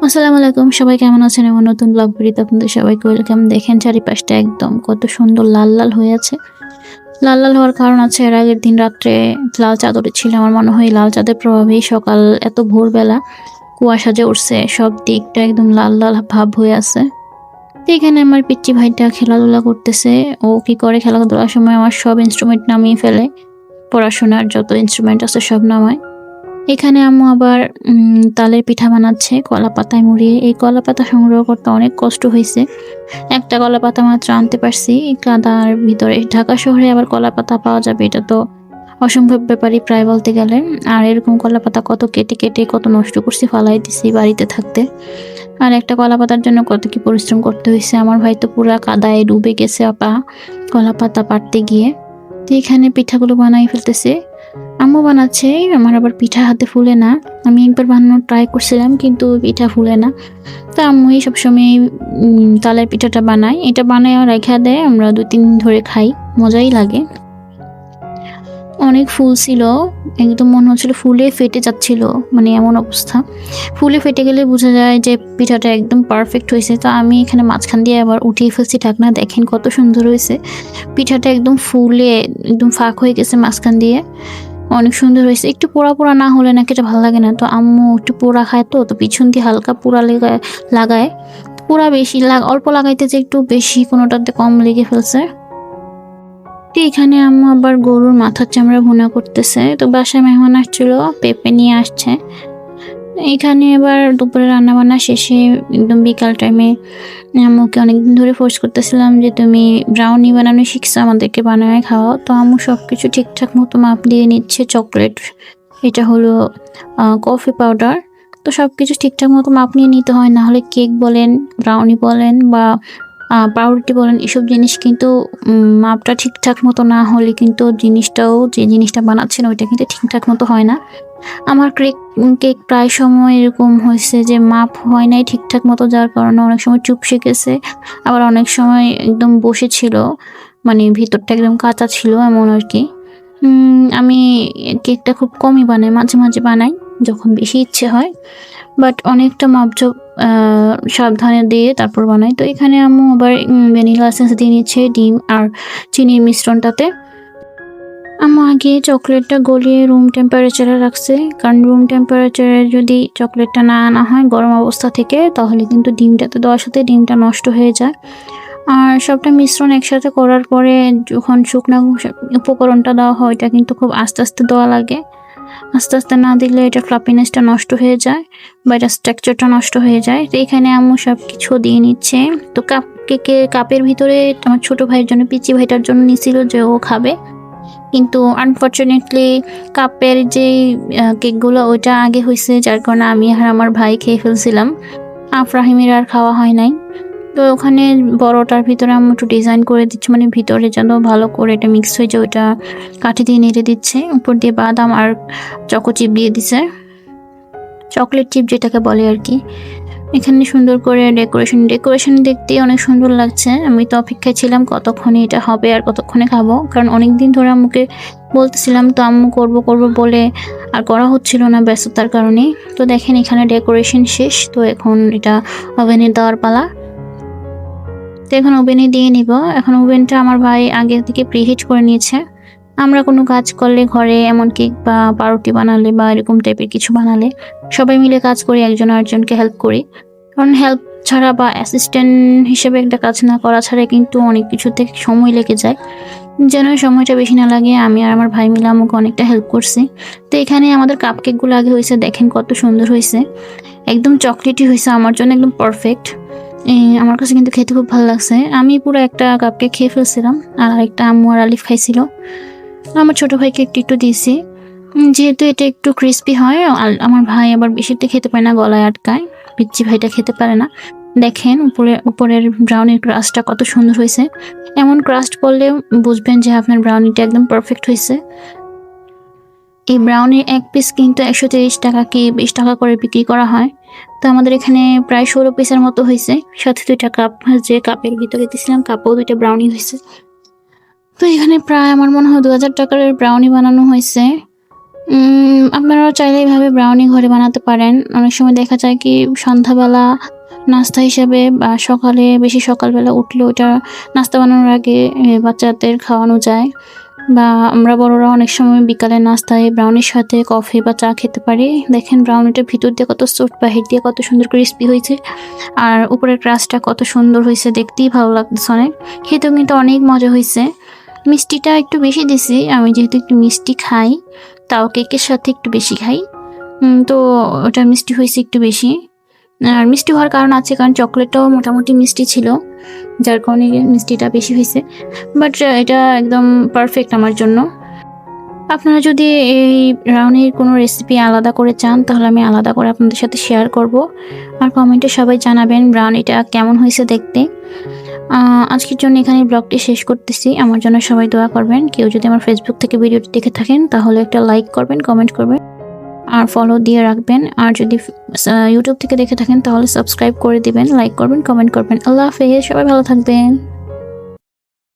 আসসালামু আলাইকুম, সবাই কেমন আছেন? আমার নতুন ব্লগ ভিডিওতে আপনাদের সবাইকে ওয়েলকাম দেখেন চারিপাশটা একদম কত সুন্দর লাল লাল হয়ে আছে। লাল লাল হওয়ার কারণ আছে, এর আগের দিন রাত্রে লাল চাদরে ছিল, আমার মনে হয় লাল চাঁদের প্রভাবেই সকাল এত ভোরবেলা কুয়াশা যে উঠছে, সব দিকটা একদম লাল লাল ভাব হয়ে আছে। তো এখানে আমার পিচ্চি ভাইটা খেলাধুলা করতেছে, ও কি করে খেলাধুলার সময়, আমার সব ইনস্ট্রুমেন্ট নামিয়ে ফেলে। পড়াশোনার যত ইনস্ট্রুমেন্ট আছে সব নামায়। এখানে আম্মু আবার তালের পিঠা বানাচ্ছে, কলা পাতায় মুড়িয়ে। এই কলা পাতা সংগ্রহ করতে অনেক কষ্ট হয়েছে। একটা কলা পাতা মাত্র আনতে পারছি। কাদার ভিতরে, ঢাকা শহরে আবার কলা পাতা পাওয়া যাবে, এটা তো অসম্ভব ব্যাপারই প্রায় বলতে গেলে। আর এরকম কলা পাতা কত কেটে কেটে কত নষ্ট করছি, ফালাই দিছি বাড়িতে থাকতে। আর একটা কলা পাতার জন্য কত কি পরিশ্রম করতে হয়েছে, আমার ভাই তো পুরা কাদায় ডুবে গেছে, আপা। কলা পাতা পাড়তে গিয়ে। তো এখানে পিঠাগুলো বানাই ফেলতেছে। আম্মু বানাচ্ছে, আমার আবার পিঠা হাতে ফুলে না। আমি একবার বানানোর ট্রাই করছিলাম, কিন্তু পিঠা ফুলে না। তা আম্মুই সবসময় তালের পিঠাটা বানায়। এটা বানায় রেখা দেয়, আমরা দু তিন ধরে খাই, মজাই লাগে। অনেক ফুল ছিল, একদম মনে হচ্ছিল ফুলে ফেটে যাচ্ছিল মানে এমন অবস্থা। ফুলে ফেটে গেলে বোঝা যায় যে পিঠাটা একদম পারফেক্ট হয়েছে। তো আমি এখানে মাঝখান দিয়ে আবার উঠিয়ে ফেলছি ঢাকনা, দেখেন কত সুন্দর হয়েছে। পিঠাটা একদম ফুলে, একদম ফাঁক হয়ে গেছে মাঝখান দিয়ে। অনেক সুন্দর হয়েছে। একটু পোড়া পোড়া না হলে নাকি এটা ভালো লাগে না। তো আম্মু একটু পোড়া খায় তো তো পিছন দিয়ে হালকা পোড়া লেগে, লাগায়। পোড়া বেশি, লাগ, অল্প লাগাইতে যে একটু বেশি কোনোটাতে কম লেগে ফেলছে। তো এখানে আম্মু আবার গরুর মাথার চামড়া ভুনা করতেছে। তো বাসায় মেহমান আসছিল, পেঁপে নিয়ে আসছে। এখানে এবার দুপুরে রান্না বান্না শেষে একদম বিকাল টাইমে আম্মুকে অনেকদিন ধরে ফোর্স করতেছিলাম যে তুমি ব্রাউনি বানানো শিখছো, আমাদেরকে বানায় খাওয়াও। তো আম্মু সব কিছু ঠিকঠাক মতো মাপ দিয়ে নিচ্ছে চকলেট এটা হলো কফি পাউডার তো সব কিছু ঠিকঠাক মতো মাপ নিয়ে নিতে হয়, না হলে কেক বলেন ব্রাউনি বলেন বা পাউরুটি বলেন, এসব জিনিস কিন্তু মাপটা ঠিকঠাক মতো না হলে কিন্তু জিনিসটাও, যে জিনিসটা বানাচ্ছেন ওইটা কিন্তু ঠিকঠাক মতো হয় না। আমার কেক কেক প্রায় সময় এরকম হয়েছে যে মাপ হয় নাই ঠিকঠাক মতো, যার কারণে অনেক সময় চুপ শিখেছে। আবার অনেক সময় একদম বসেছিল মানে ভিতরটা একদম কাঁচা ছিল এমন আর কি। আমি কেকটা খুব কমই বানাই, মাঝে মাঝে বানাই, যখন বেশি ইচ্ছে হয়। বাট অনেকটা মাপজোপ সাবধানে দিয়ে তারপর বানাই। তো এখানে আম্মু আবার ভ্যানিলা এসেন্স দিয়ে নিচ্ছে, ডিম আর চিনির মিশ্রণটাতে। আম্মু আগে চকলেটটা গলিয়ে রুম টেম্পারেচারে রাখছে। কারণ রুম টেম্পারেচারে যদি চকলেটটা না আনা হয় গরম অবস্থা থেকে, তাহলে কিন্তু ডিমটাতে দেওয়ার সাথে ডিমটা নষ্ট হয়ে যায়। আর সবটা মিশ্রণ একসাথে করার পরে যখন শুকনো উপকরণটা দেওয়া হয়, এটা কিন্তু খুব আস্তে আস্তে দেওয়া লাগে। আস্তে আস্তে না দিলে এটা ফ্লাপিনেসটা নষ্ট হয়ে যায় বা এটা স্ট্রাকচারটা নষ্ট হয়ে যায়। তো এখানে আম্মু সব কিছু দিয়ে নিচ্ছে। তো কাপ কেকে কাপের ভিতরে আমার ছোটো ভাইয়ের জন্য পিচি ভাইটার জন্য নিছিল যে ও খাবে। কিন্তু আনফর্চুনেটলি কাপের যে কেকগুলো ওইটা আগে হয়েছে যার কারণে আমি আর আমার ভাই খেয়ে ফেলছিলাম। আফরাহিমের আর খাওয়া হয় নাই। তো ওখানে বড়টার ভিতরে আমি একটু ডিজাইন করে দিচ্ছি মানে ভিতরে যেন ভালো করে এটা মিক্স হয়ে যায় ওইটা কাঠি দিয়ে নেড়ে দিচ্ছে। উপর দিয়ে বাদাম আর চকো চিপ দিয়ে দিছে। চকলেট চিপ যেটাকে বলে আর কি। এখানে সুন্দর করে ডেকোরেশন ডেকোরেশন দেখতে অনেক সুন্দর লাগছে। আমি তো অপেক্ষায় ছিলাম কতক্ষণে এটা হবে আর কতক্ষণে খাব। কারণ অনেক দিন ধরে আম্মুকে বলতেছিলাম, তো আম্মু করব করব বলে আর করা হচ্ছিল না ব্যস্ততার কারণে তো দেখেন এখানে ডেকোরেশন শেষ, তো এখন এটা ওভেনে দেওয়ার পালা। তো এখন ওভেনে দিয়ে নিব। এখন ওভেনটা আমার ভাই আগে থেকে প্রিহিট করে নিয়েছে। আমরা কোনো কাজ করলে ঘরে এমন কেক বা পাউরুটি বানালে বা এরকম টাইপের কিছু বানালে সবাই মিলে কাজ করি, একজন আরেকজনকে হেল্প করি। কারণ হেল্প ছাড়া বা অ্যাসিস্ট্যান্ট হিসেবে একটা কাজ না করা ছাড়া কিন্তু অনেক কিছুতে সময় লেগে যায়। যেন সময়টা বেশি না লাগে, আমি আর আমার ভাই মিলে আমাকে অনেকটা হেল্প করছি। তো এখানে আমাদের কাপ কেকগুলো আগে হয়েছে, দেখেন কত সুন্দর হয়েছে। একদম চকলেটই হয়েছে, আমার জন্য একদম পারফেক্ট আমার কাছে কিন্তু খেতে খুব ভালো লাগছে। আমি পুরো একটা কাপ কেক খেয়ে ফেলছিলাম, আর একটা আম্মু আর আলিফ খাইছিল। আমার ছোট ভাইকে একটু একটু দিয়েছি। যেহেতু এটা একটু ক্রিস্পি হয় আমার ভাই আবার বেশিটা খেতে পারে না, গলায় আটকায় পিচ্ছি ভাইটা খেতে পারে না। দেখেন উপরে উপরের ব্রাউনির ক্রাস্টটা কত সুন্দর হয়েছে। এমন ক্রাস্ট করলে বুঝবেন যে আপনার ব্রাউনিটা একদম পারফেক্ট হয়েছে। এই ব্রাউনির এক পিস কিন্তু একশো তিরিশ টাকা কি বিশ টাকা করে বিক্রি করা হয়। তো আমাদের এখানে প্রায় ষোলো পিসের মতো হয়েছে। সাথে দুইটা কাপ যে কাপের ভিতরে দিয়েছিলাম কাপও দুইটা ব্রাউনি হয়েছে। তো এখানে প্রায় আমার মনে হয় দু হাজার টাকার ব্রাউনি বানানো হয়েছে। আপনারাও চাইলে এইভাবে ব্রাউনি ঘরে বানাতে পারেন। অনেক সময় দেখা যায় কি, সন্ধ্যাবেলা নাস্তা হিসাবে বা সকালে, বেশি সকালবেলা উঠলে ওটা নাস্তা বানানোর আগে বাচ্চাদের খাওয়ানো যায়। বা আমরা বড়রা অনেক সময় বিকালে নাস্তায় ব্রাউনির সাথে কফি বা চা খেতে পারি। দেখেন ব্রাউনিটা ভিতর দিয়ে কত সফট বাহির দিয়ে কত সুন্দর ক্রিস্পি হয়েছে। আর উপরের ক্রাস্টটা কত সুন্দর হয়েছে, দেখতেই ভালো লাগতেছে অনেক। খেতেও কিন্তু অনেক মজা হয়েছে। মিষ্টিটা একটু বেশি দিছি। আমি যেহেতু একটু মিষ্টি খাই, তাও কেকের সাথে একটু বেশি খাই। তো ওটা মিষ্টি হয়েছে একটু বেশি। আর মিষ্টি হওয়ার কারণ আছে কারণ চকলেটটাও মোটামুটি মিষ্টি ছিল, যার কারণে মিষ্টিটা বেশি হয়েছে। বাট এটা একদম পারফেক্ট আমার জন্য। আপনারা যদি এই রাউনির কোনো রেসিপি আলাদা করে চান, তাহলে আমি আলাদা করে আপনাদের সাথে শেয়ার করব। আর কমেন্টে সবাই জানাবেন ব্রাউন এটা কেমন হয়েছে দেখতে। আজকের জন্য এখানে ব্লগটি শেষ করতেছি। আমার জন্য সবাই দোয়া করবেন। কেউ যদি আমার ফেসবুক থেকে ভিডিওটি দেখে থাকেন, তাহলে একটা লাইক করবেন কমেন্ট করবেন, আর ফলো দিয়ে রাখবেন। আর যদি ইউটিউব থেকে দেখে থাকেন, তাহলে সাবস্ক্রাইব করে দিবেন লাইক করবেন কমেন্ট করবেন। আল্লাহ হাফেজ। সবাই ভালো থাকবেন।